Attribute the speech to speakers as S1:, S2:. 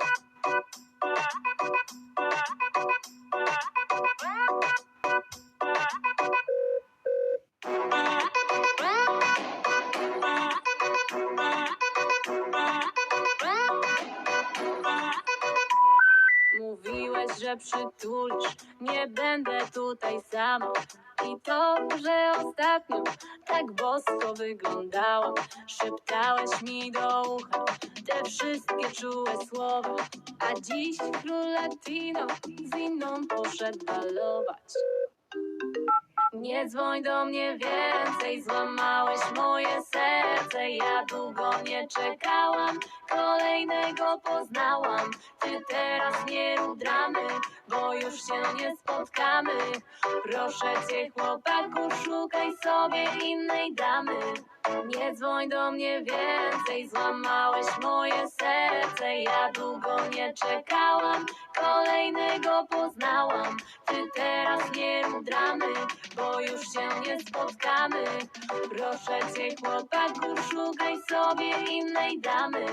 S1: tomorrow. Mówiłeś, że przytulisz, nie będę tutaj sama. I to, że ostatnio tak bosko wyglądałam, szeptałeś mi do ucha te wszystkie czułe słowa. A dziś król latino z inną poszedł balować. Nie dzwoń do mnie więcej, złamałeś moje serce. Ja długo nie czekałam, kolejnego poznałam. Ty teraz nie rób dramy, bo już się nie spotkamy. Proszę cię, chłopaku, szukaj sobie innej damy. Nie dzwoń do mnie więcej, złamałeś moje serce. Ja długo nie czekałam, kolejnego poznałam. Ty bo już się nie spotkamy. Proszę cię, chłopaku, szukaj sobie innej damy.